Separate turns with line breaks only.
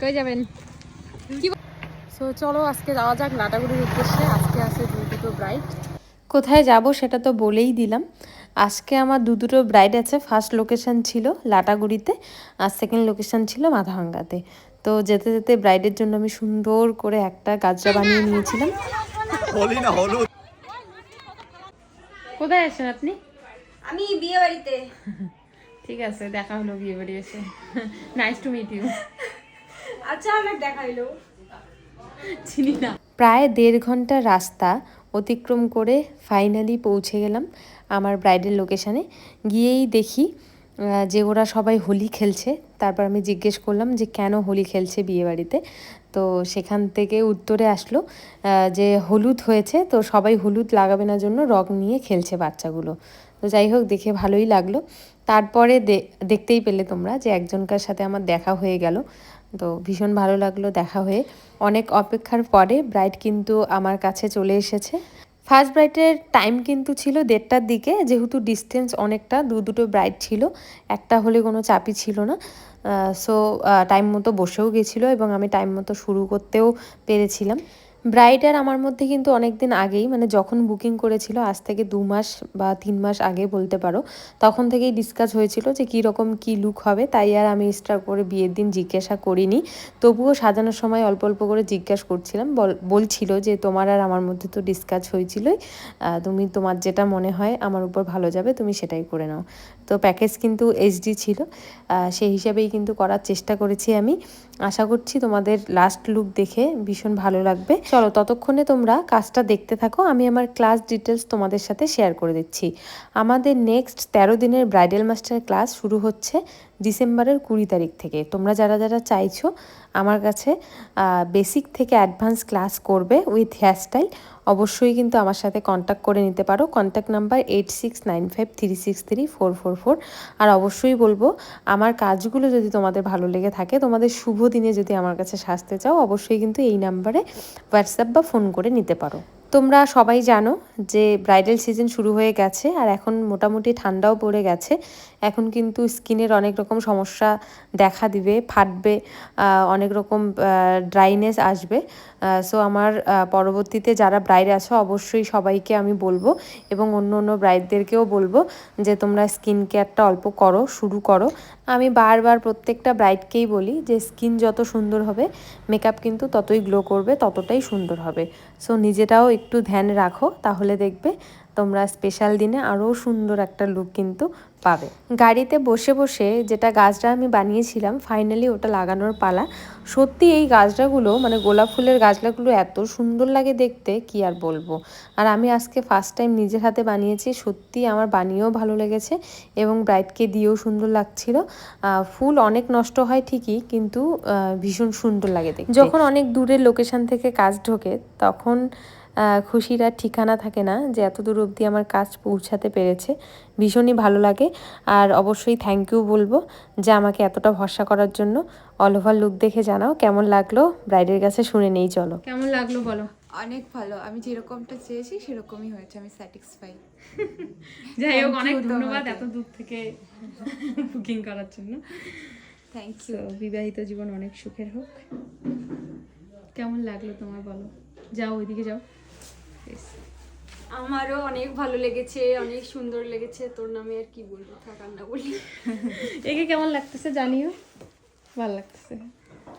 কই যাবেন? সো চলো আজকে যাওয়া যাক লাটাগুড়ির উদ্দেশ্যে। আজকে আছে দু দুটো ব্রাইড কোথায় যাব সেটা তো বলেই দিলাম। আজকে আমার দু দুটো ব্রাইড আছে। ফার্স্ট লোকেশন ছিল লাটাগুড়িতে আর সেকেন্ড লোকেশন ছিল মাথাভাঙ্গাতে। তো যেতে যেতে ব্রাইডের জন্য আমি সুন্দর করে একটা গাজরা বানিয়ে নিয়েছিলাম। কোথায় আছেন আপনি?
আমি বিয়ে বাড়িতে
ঠিক আছে দেখা হলো বিয়ে বাড়ি এসে। নাইস টু মিট ইউ
আচ্ছা আমার দেখাইলো
চিনি না। প্রায় দেড় ঘণ্টা রাস্তা অতিক্রম করে ফাইনালি পৌঁছে গেলাম আমার ব্রাইডের লোকেশানে গিয়েই দেখি যে ওরা সবাই হোলি খেলছে। তারপর আমি জিজ্ঞেস করলাম যে, কেন হোলি খেলছে বিয়েবাড়িতে? তো সেখান থেকে উত্তরে আসলো যে হলুদ হয়েছে, তো সবাই হলুদ লাগাবে না জন্য রং নিয়ে খেলছে বাচ্চাগুলো। তো যাই হোক, দেখে ভালোই লাগল। তারপরে দেখতেই পেলে তোমরা যে একজনকার সাথে আমার দেখা হয়ে গেল। তো ভীষণ ভালো লাগল দেখা হয়ে। অনেক অপেক্ষার পরে ব্রাইড কিন্তু আমার কাছে চলে এসেছে। ফার্স্ট ব্রাইটের টাইম কিন্তু ছিল দেড়টার দিকে, যেহেতু ডিস্টেন্স অনেকটা, দু দুটো ব্রাইট ছিল, একটা হলে কোনো চাপই ছিল না। সো টাইম মতো বসেও গেছিল এবং আমি টাইম মতো শুরু করতেও পেরেছিলাম। ব্রাইড আর আমার মধ্যে কিন্তু অনেক দিন আগেই মানে যখন বুকিং করেছিল, আজ থেকে দু মাস বা তিন মাস আগে বলতে পারো, তখন থেকেই ডিসকাস হয়েছিল যে কী রকম কী লুক হবে। তাই আর আমি এক্সট্রা করে বিয়ের দিন জিজ্ঞাসা করিনি। তবুও সাজানোর সময় অল্প অল্প করে জিজ্ঞাসা করছিলাম। বল- বলছিল যে তোমার আর আমার মধ্যে তো ডিসকাস হয়েছিলই। তুমি তোমার যেটা মনে হয় আমার উপর ভালো যাবে, তুমি সেটাই করে নাও। তো প্যাকেজ কিন্তু এইচডি ছিল। সেই হিসাবেই কিন্তু করার চেষ্টা করেছি আমি। আশা করছি তোমাদের লাস্ট লুক দেখে ভীষণ ভালো লাগবে। চলো ততক্ষণে তোমরা কাজটা দেখতে থাকো। আমি আমার ক্লাস ডিটেলস তোমাদের সাথে শেয়ার করে দিচ্ছি। আমাদের নেক্সট তেরো দিনের ব্রাইডাল মাস্টার ক্লাস শুরু হচ্ছে ডিসেম্বরের কুড়ি তারিখ থেকে। তোমরা যারা যারা চাইছো আমার কাছে বেসিক থেকে অ্যাডভান্স ক্লাস করবে উইথ হেয়ারস্টাইল অবশ্যই কিন্তু আমার সাথে কন্ট্যাক্ট করে নিতে পারো। Contact number eight six nine five three six three four four four আর অবশ্যই বলব, আমার কাজগুলো যদি তোমাদের ভালো লেগে থাকে, তোমাদের শুভ দিনে যদি আমার কাছে সাজতে চাও, অবশ্যই কিন্তু এই নাম্বারে হোয়াটসঅ্যাপ বা ফোন করে নিতে পারো। তোমরা সবাই জানো যে ব্রাইডাল সিজন শুরু হয়ে গেছে আর এখন মোটামুটি ঠান্ডাও পড়ে গেছে। এখন কিন্তু স্কিনের অনেক রকম সমস্যা দেখা দিবে, ফাটবে অনেক রকম ড্রাইনেস আসবে। সো আমার পরবর্তীতে যারা ব্রাইড আছো অবশ্যই সবাইকে আমি বলব এবং অন্য অন্য ব্রাইডদেরকেও বলব যে তোমরা স্কিন কেয়ারটা অল্প করো, শুরু করো। আমি বারবার প্রত্যেকটা ব্রাইডকেই বলি যে স্কিন যত সুন্দর হবে মেকআপ কিন্তু ততই গ্লো করবে, ততটাই সুন্দর হবে। সো নিজেটাও একটু ধ্যান রাখো, তাহলে দেখবে তোমরা স্পেশাল দিনে আরও সুন্দর একটা লুক কিন্তু পাবে। গাড়িতে বসে বসে যেটা গাছটা আমি বানিয়েছিলাম ফাইনালি ওটা লাগানোর পালা। সত্যি এই গাছটাগুলো মানে গোলাপ ফুলের গাছলাগুলো এত সুন্দর লাগে দেখতে, কি আর বলব। আর আমি আজকে ফার্স্ট টাইম নিজের হাতে বানিয়েছি, সত্যি আমার বানিয়েও ভালো লেগেছে এবং ব্রাইডকে দিয়েও সুন্দর লাগছিল। ফুল অনেক নষ্ট হয় ঠিকই, কিন্তু ভীষণ সুন্দর লাগে দেখতে। যখন অনেক দূরের লোকেশন থেকে কাজ ঢোকে, তখন খুশির আর ঠিকানা থাকে না যে এত দূর অবধি আমার কাজ পৌঁছাতে পেরেছে। ভীষণই ভালো লাগে আর অবশ্যই থ্যাংক ইউ বলব যে আমাকে এতটা ভরসা করার জন্য। অল ওভার লুক দেখে জানাও কেমন লাগল? ব্রাইডের কাছে শুনে নেই চলো। কেমন লাগল বলো?
অনেক ভালো। আমি যেরকমটা চেয়েছি সেরকমই হয়েছে আমি স্যাটিসফাই
যাই হোক অনেক ধন্যবাদ এত দূর থেকে বুকিং করার জন্য।
থ্যাংক ইউ
বিবাহিত জীবন অনেক সুখের হোক। কেমন লাগল তোমার বলো? যাও ওইদিকে যাও.
আমারও অনেক ভালো লেগেছে অনেক সুন্দর লেগেছে। তোর নামে আর কি বলব? থাকার না বলি।
একে কেমন লাগতেছে জানিও? ভালো লাগতেছে।